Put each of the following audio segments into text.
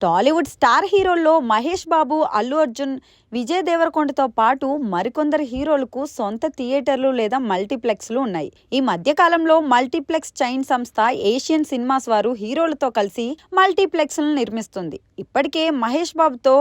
Tollywood star హీరోల్లో మహేష్ బాబు అల్లు అర్జున్ విజయ్ దేవరకొండతో పాటు మరికొందరు హీరోలకు సొంత థియేటర్లు లేదా మల్టీప్లెక్స్లు ఉన్నాయి. ఈ మధ్యకాలంలో మల్టీప్లెక్స్ చైన్ సంస్థ ఏషియన్ సినిమాస్ వారు హీరోలతో కలిసి మల్టీప్లెక్స్లను నిర్మిస్తుంది. ఇప్పటికే మహేష్ బాబుతో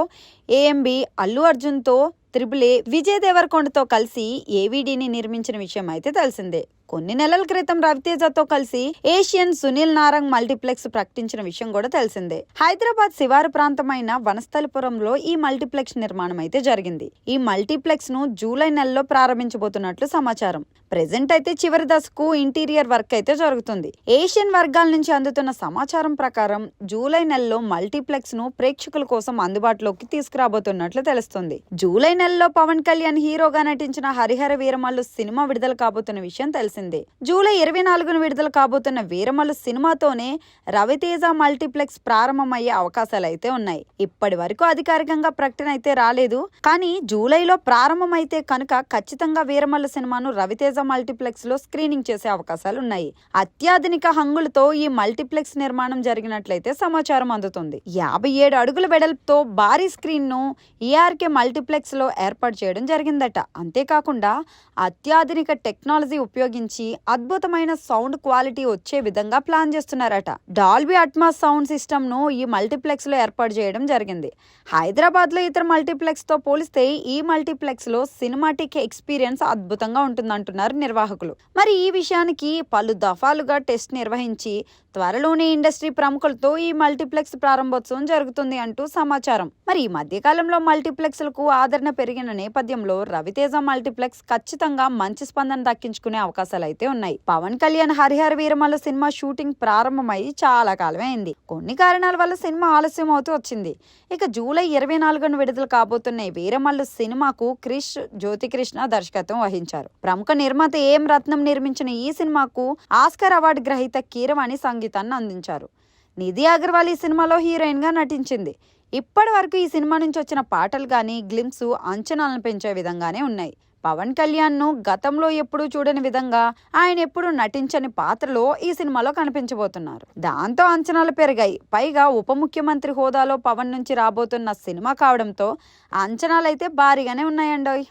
ఏఎంబి అల్లు అర్జున్తో త్రిబులే ఏ విజయ్ దేవరకొండతో కలిసి ఏవిడిని నిర్మించిన విషయం అయితే తెలిసిందే. కొన్ని నెలల క్రితం రవితేజతో కలిసి ఏషియన్ సునీల్ నారంగ్ మల్టీప్లెక్స్ ప్రకటించిన విషయం కూడా తెలిసిందే. హైదరాబాద్ శివారు ప్రాంతమైన వనస్థలిపురంలో ఈ మల్టీప్లెక్స్ నిర్మాణం అయితే జరిగింది. ఈ మల్టీప్లెక్స్ను జూలై నెలలో ప్రారంభించబోతున్నట్లు సమాచారం. ప్రెసెంట్ అయితే చివరి దశకు ఇంటీరియర్ వర్క్ అయితే జరుగుతుంది. ఏషియన్ వర్గాల నుంచి అందుతున్న సమాచారం ప్రకారం జూలై నెలలో మల్టీప్లెక్స్ను ప్రేక్షకుల కోసం అందుబాటులోకి తీసుకురాబోతున్నట్లు తెలుస్తుంది. జూలై నెలలో పవన్ కళ్యాణ్ హీరోగా నటించిన హరిహర వీరమల్లు సినిమా విడుదల కాబోతున్న విషయం తెలిసిందే. జూలై ఇరవై నాలుగున విడుదల కాబోతున్న వీరమల్లు సినిమాతోనే రవితేజ మల్టీప్లెక్స్ ప్రారంభమయ్యే అవకాశాలు అయితే ఉన్నాయి. ఇప్పటి వరకు అధికారికంగా ప్రకటన అయితే రాలేదు. కానీ జూలైలో ప్రారంభమైతే కనుక ఖచ్చితంగా వీరమల్లు సినిమాను రవితేజ మల్టీప్లెక్స్లో స్క్రీనింగ్ చేసే అవకాశాలు ఉన్నాయి అత్యాధునిక హంగులతో ఈ మల్టీప్లెక్స్ నిర్మాణం జరిగినట్లయితే సమాచారం అందుతుంది. యాభై ఏడు అడుగుల వెడల్పుతో భారీ స్క్రీన్ను ఈఆర్కే మల్టీప్లెక్స్లో ఏర్పాటు చేయడం జరిగిందట. అంతేకాకుండా అత్యాధునిక టెక్నాలజీ ఉపయోగించి అద్భుతమైన సౌండ్ క్వాలిటీ వచ్చే విధంగా ప్లాన్ చేస్తున్నారట. డాల్బీ అట్మాస్ సౌండ్ సిస్టమ్ను ఈ మల్టీప్లెక్స్లో ఏర్పాటు చేయడం జరిగింది. హైదరాబాద్లో ఇతర మల్టీప్లెక్స్తో పోలిస్తే ఈ మల్టీప్లెక్స్లో సినిమాటిక్ ఎక్స్పీరియన్స్ అద్భుతంగా ఉంటుందంటున్నారు. నిర్వాహకులు. మరి ఈ విషయానికి పలు దఫాలుగా టెస్ట్ నిర్వహించి త్వరలోనే ఇండస్ట్రీ ప్రముఖులతో ఈ మల్టీప్లెక్స్ ప్రారంభోత్సవం జరుగుతుంది అంటూ సమాచారం. మరి ఈ మధ్యకాలంలో మల్టీప్లెక్స్లకు ఆదరణ పెరిగిన నేపథ్యంలో రవితేజ మల్టీప్లెక్స్ ఖచ్చితంగా మంచి స్పందన దక్కించుకునే అవకాశాలు అయితే ఉన్నాయి. పవన్ కళ్యాణ్ హరిహర వీరమల్ల సినిమా షూటింగ్ ప్రారంభమై చాలా కాలమే అయింది. కొన్ని కారణాల వల్ల సినిమా ఆలస్యం అవుతూ వచ్చింది. ఇక జూలై ఇరవై నాలుగున విడుదల కాబోతున్న వీరమల్లు సినిమాకు క్రిష్ జ్యోతికృష్ణ దర్శకత్వం వహించారు. ప్రముఖ నిర్మాత ఏం రత్నం నిర్మించిన ఈ సినిమాకు ఆస్కర్ అవార్డు గ్రహీత కీరవాణి సంగీతాన్ని అందించారు. నిధి అగర్వాల్ ఈ సినిమాలో హీరోయిన్గా నటించింది. ఇప్పటి వరకు ఈ సినిమా నుంచి వచ్చిన పాటలు కానీ గ్లిమ్స్ అంచనాలను పెంచే విధంగానే ఉన్నాయి. పవన్ కళ్యాణ్ను గతంలో ఎప్పుడూ చూడని విధంగా ఆయన ఎప్పుడూ నటించని పాత్రలో ఈ సినిమాలో కనిపించబోతున్నారు. దాంతో అంచనాలు పెరిగాయి. పైగా ఉప ముఖ్యమంత్రి హోదాలో పవన్ నుంచి రాబోతున్న సినిమా కావడంతో అంచనాలు అయితే భారీగానే ఉన్నాయండోయ్.